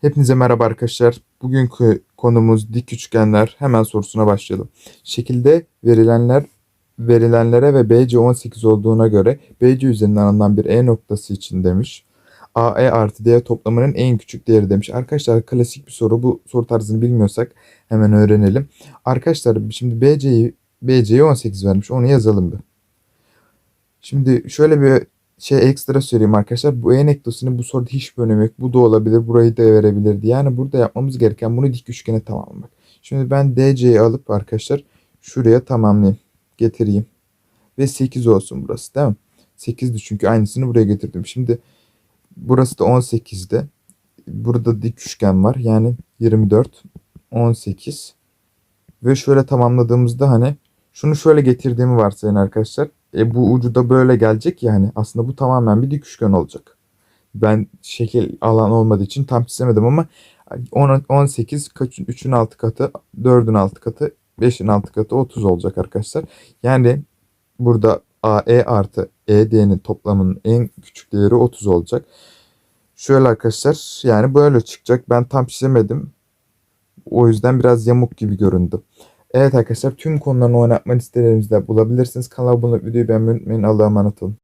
Hepinize merhaba arkadaşlar. Bugünkü konumuz dik üçgenler. Hemen sorusuna başlayalım. Şekilde verilenler verilenlere ve BC 18 olduğuna göre BC üzerinden alınan bir E noktası için demiş. AE artı D toplamının en küçük değeri demiş. Arkadaşlar klasik bir soru. Bu soru tarzını bilmiyorsak hemen öğrenelim. Arkadaşlar şimdi BC'yi BC'ye 18 vermiş. Onu yazalım bir. Şimdi şöyle bir şey ekstra söyleyeyim arkadaşlar. Bu en eklosinin bu soruda hiçbir önemi yok. Bu da olabilir. Burayı da verebilirdi. Yani burada yapmamız gereken bunu dik üçgene tamamlamak. Şimdi ben DC'yi alıp arkadaşlar şuraya tamamlayayım. Getireyim. Ve 8 olsun burası değil mi? 8'di çünkü aynısını buraya getirdim. Şimdi burası da 18'de. Burada dik üçgen var. Yani 24, 18. Ve şöyle tamamladığımızda hani şunu şöyle getirdiğimi varsayın arkadaşlar. E bu ucu da böyle gelecek yani. Aslında bu tamamen bir dik üçgen olacak. Ben şekil alan olmadığı için tam çizemedim ama 10, 18 kaç 3'ün 6 katı, 4'ün 6 katı, 5'in 6 katı 30 olacak arkadaşlar. Yani burada AE artı ED'nin toplamının en küçük değeri 30 olacak. Şöyle arkadaşlar yani böyle çıkacak. Ben tam çizemedim. O yüzden biraz yamuk gibi göründü. Evet arkadaşlar tüm konuların oynatma listelerimizi de bulabilirsiniz. Kanala abone olup videoyu beğenmeyi unutmayın. Allah'a emanet olun.